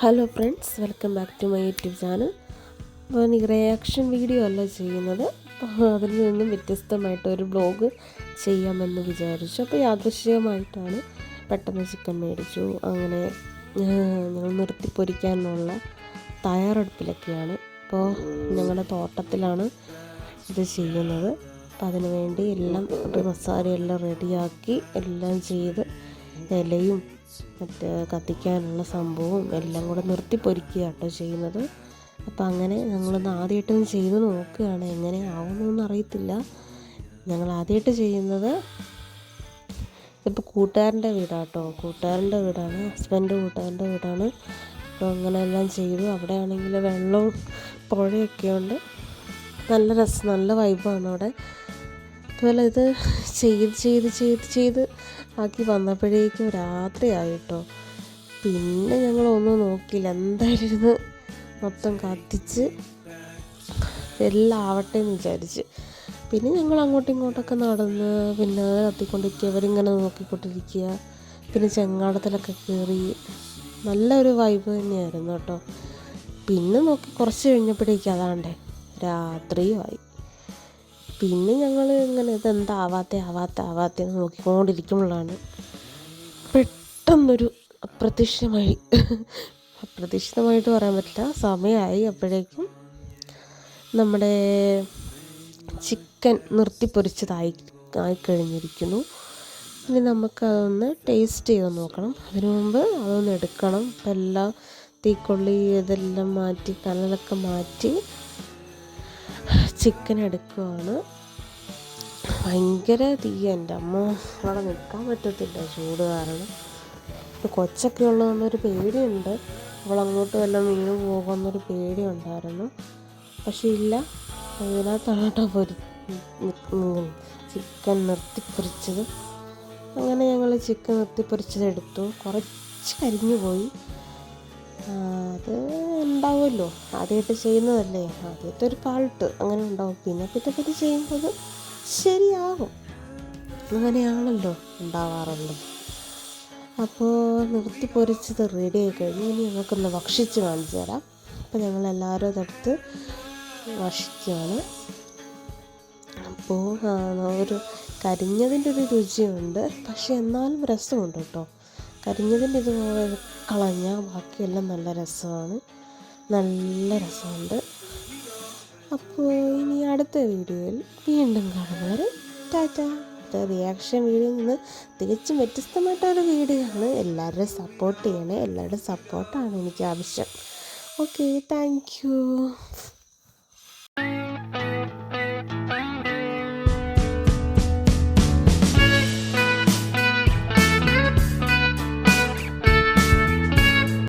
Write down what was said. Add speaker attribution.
Speaker 1: Hello friends welcome back to my YouTube channel അപ്പോൾ reaction video അല്ല ചെയ്യുന്നത്. അതിൽ നിന്നും വ്യത്യസ്തമായിട്ട് ഒരു ബ്ലോഗ് ചെയ്യാമെന്ന് വിചാരിച്ചു. അപ്പോൾ യാദൃശ്ചികമായിട്ടാണ് പെട്ടെന്ന് ചിക്കൻ മേടിച്ചു. അങ്ങനെ ഞങ്ങൾ നിർത്തി പൊരിക്കാനുള്ള തയ്യാറെടുപ്പിലൊക്കെയാണ്. അപ്പോൾ ഞങ്ങളുടെ തോട്ടത്തിലാണ് ഇത് ചെയ്യുന്നത്. അപ്പോൾ അതിനുവേണ്ടി എല്ലാം മസാലയെല്ലാം റെഡിയാക്കി എല്ലാം ചെയ്ത് ഇലയും മറ്റേ കത്തിക്കാനുള്ള സംഭവവും എല്ലാം കൂടെ നിർത്തി പൊരിക്കുക കേട്ടോ ചെയ്യുന്നത്. അപ്പം അങ്ങനെ ഞങ്ങളൊന്ന് ആദ്യമായിട്ടൊന്ന് ചെയ്ത് നോക്കുകയാണ് എങ്ങനെ ആവുമെന്നൊന്നും അറിയത്തില്ല. ഞങ്ങൾ ആദ്യമായിട്ട് ചെയ്യുന്നത് ഇപ്പോൾ കൂട്ടുകാരന്റെ വീടാട്ടോ കൂട്ടുകാരന്റെ വീടാണ് ഹസ്ബൻഡ് കൂട്ടുകാരന്റെ വീടാണ്. അപ്പോൾ അങ്ങനെ എല്ലാം ചെയ്തു. അവിടെ ആണെങ്കിൽ വെള്ളവും പുഴയൊക്കെ ഉണ്ട്. നല്ല രസം നല്ല വൈബാണ് അവിടെ. അതുപോലെ ഇത് ചെയ്ത് ചെയ്ത് ചെയ്ത് ചെയ്ത് ആക്കി വന്നപ്പോഴേക്കും രാത്രിയായിട്ടോ. പിന്നെ ഞങ്ങളൊന്നും നോക്കിയില്ല. എന്തായാലും ഇരുന്ന് മൊത്തം കത്തിച്ച് എല്ലാം ആവട്ടെ എന്ന് വിചാരിച്ച്. പിന്നെ ഞങ്ങൾ അങ്ങോട്ടും ഇങ്ങോട്ടൊക്കെ നടന്ന് പിന്നെ കത്തിക്കൊണ്ടിരിക്കുക. അവരിങ്ങനെ നോക്കിക്കൊണ്ടിരിക്കുക. പിന്നെ ചെങ്ങാടത്തിലൊക്കെ കയറി. നല്ലൊരു വൈബ് തന്നെയായിരുന്നു കേട്ടോ. പിന്നെ നോക്കി കുറച്ച് കഴിഞ്ഞപ്പോഴേക്കും അതാണ്ടേ രാത്രിയുമായി പിന്നെ ഞങ്ങൾ ഇങ്ങനെ ഇതെന്താ ആവാത്ത ആവാത്ത ആവാത്ത എന്ന് നോക്കിക്കൊണ്ടിരിക്കുമ്പോഴാണ് പെട്ടെന്നൊരു അപ്രത്യക്ഷമായി അപ്രതീക്ഷിതമായിട്ട് പറയാൻ പറ്റില്ല. സമയമായി അപ്പോഴേക്കും നമ്മുടെ ചിക്കൻ നിർത്തിപ്പൊരിച്ചതായി ആയിക്കഴിഞ്ഞിരിക്കുന്നു. ഇനി നമുക്കതൊന്ന് ടേസ്റ്റ് ചെയ്ത് നോക്കണം. അതിനു മുമ്പ് അതൊന്ന് എടുക്കണം. ഇപ്പം എല്ലാം തീക്കൊള്ളി ഇതെല്ലാം മാറ്റി കനലൊക്കെ മാറ്റി ചിക്കൻ എടുക്കുവാണ്. ഭയങ്കര തീ എന്റെ അമ്മ. അവിടെ നിൽക്കാൻ പറ്റത്തില്ല ചൂട് കാരണം. കൊച്ചൊക്കെ ഉള്ളതെന്നൊരു പേടിയുണ്ട്. അവൾ അങ്ങോട്ട് വല്ല വീണ് പോകുമെന്നൊരു പേടിയുണ്ടായിരുന്നു. പക്ഷേ ഇല്ല അതിനകത്താണ് കേട്ടോ പൊരി ചിക്കൻ നിർത്തിപ്പൊരിച്ചത്. അങ്ങനെ ഞങ്ങൾ ചിക്കൻ നിർത്തിപ്പൊരിച്ചത് എടുത്തു കുറച്ച് കരിഞ്ഞു പോയി. അത് ഉണ്ടാവുമല്ലോ. ആദ്യമായിട്ട് ചെയ്യുന്നതല്ലേ. ആദ്യത്തെ ഒരു ഫാൾട്ട് അങ്ങനെ ഉണ്ടാവും. പിന്നെ പിന്നെ പിന്നെ ചെയ്യുമ്പോൾ ശരിയാകും അങ്ങനെയാണല്ലോ ഉണ്ടാവാറുള്ളത്. അപ്പോൾ നിർത്തി പൊരിച്ചത് റെഡി ആയി കഴിഞ്ഞ് ഇനി ഞങ്ങൾക്കൊന്ന് ഭക്ഷിച്ച് കാണിച്ചു തരാം. അപ്പോൾ ഞങ്ങളെല്ലാവരും അതെടുത്ത് ഭക്ഷിക്കുകയാണ്. അപ്പോൾ ഒരു കരിഞ്ഞതിന്റെ ഒരു രുചിയുണ്ട്. പക്ഷെ എന്നാലും രസമുണ്ട് കേട്ടോ. കരിഞ്ഞതിന്റെ ഇത് കളഞ്ഞാൽ ബാക്കിയെല്ലാം നല്ല രസമാണ്. നല്ല രസമുണ്ട്. അപ്പോൾ ഇനി അടുത്ത വീഡിയോയിൽ വീണ്ടും കാണുന്നവരെ ടാറ്റ. റിയാക്ഷൻ വീഡിയോയിൽ നിന്ന് തികച്ചും വ്യത്യസ്തമായിട്ടൊരു വീഡിയോ ആണ് എല്ലാവരും സപ്പോർട്ട് ചെയ്യണേ എല്ലാവരുടെയും സപ്പോർട്ടാണ് എനിക്ക് ആവശ്യം. Okay thank